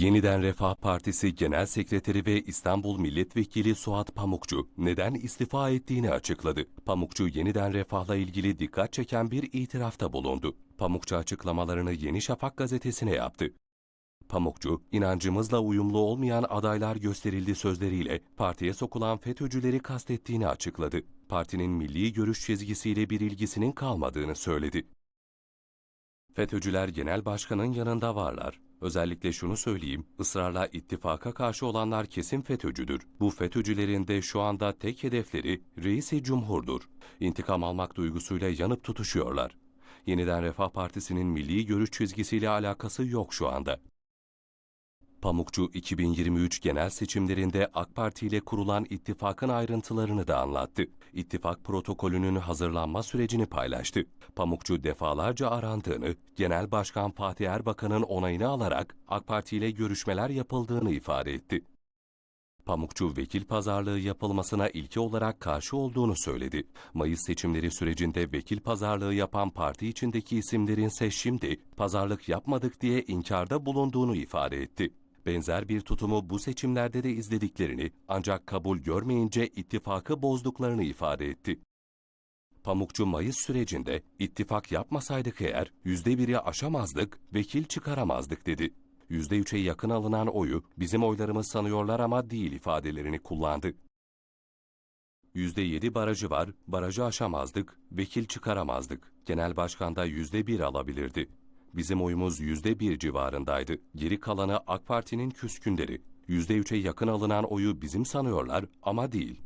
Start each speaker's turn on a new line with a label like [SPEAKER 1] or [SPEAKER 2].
[SPEAKER 1] Yeniden Refah Partisi Genel Sekreteri ve İstanbul Milletvekili Suat Pamukçu neden istifa ettiğini açıkladı. Pamukçu yeniden refahla ilgili dikkat çeken bir itirafta bulundu. Pamukçu açıklamalarını Yeni Şafak gazetesine yaptı. Pamukçu, inancımızla uyumlu olmayan adaylar gösterildi sözleriyle partiye sokulan FETÖ'cüleri kastettiğini açıkladı. Partinin milli görüş çizgisiyle bir ilgisinin kalmadığını söyledi. FETÖ'cüler genel başkanın yanında varlar. Özellikle şunu söyleyeyim, ısrarla ittifaka karşı olanlar kesin FETÖ'cüdür. Bu FETÖ'cülerin de şu anda tek hedefleri reisi cumhurdur. İntikam almak duygusuyla yanıp tutuşuyorlar. Yeniden Refah Partisi'nin milli görüş çizgisiyle alakası yok şu anda. Pamukçu 2023 genel seçimlerinde AK Parti ile kurulan ittifakın ayrıntılarını da anlattı. İttifak protokolünün hazırlanma sürecini paylaştı. Pamukçu defalarca arandığını, Genel Başkan Fatih Erbakan'ın onayını alarak AK Parti ile görüşmeler yapıldığını ifade etti. Pamukçu vekil pazarlığı yapılmasına ilki olarak karşı olduğunu söyledi. Mayıs seçimleri sürecinde vekil pazarlığı yapan parti içindeki isimlerin ise şimdi pazarlık yapmadık diye inkarda bulunduğunu ifade etti. Benzer bir tutumu bu seçimlerde de izlediklerini ancak kabul görmeyince ittifakı bozduklarını ifade etti. Pamukçu Mayıs sürecinde ittifak yapmasaydık eğer yüzde biri aşamazdık, vekil çıkaramazdık dedi. Yüzde üçe yakın alınan oyu bizim oylarımız sanıyorlar ama değil ifadelerini kullandı. Yüzde yedi barajı var, barajı aşamazdık, vekil çıkaramazdık. Genel başkanda yüzde bir alabilirdi. Bizim oyumuz yüzde bir civarındaydı. Geri kalanı AK Parti'nin küskünleri. Yüzde üçe yakın alınan oyu bizim sanıyorlar ama değil.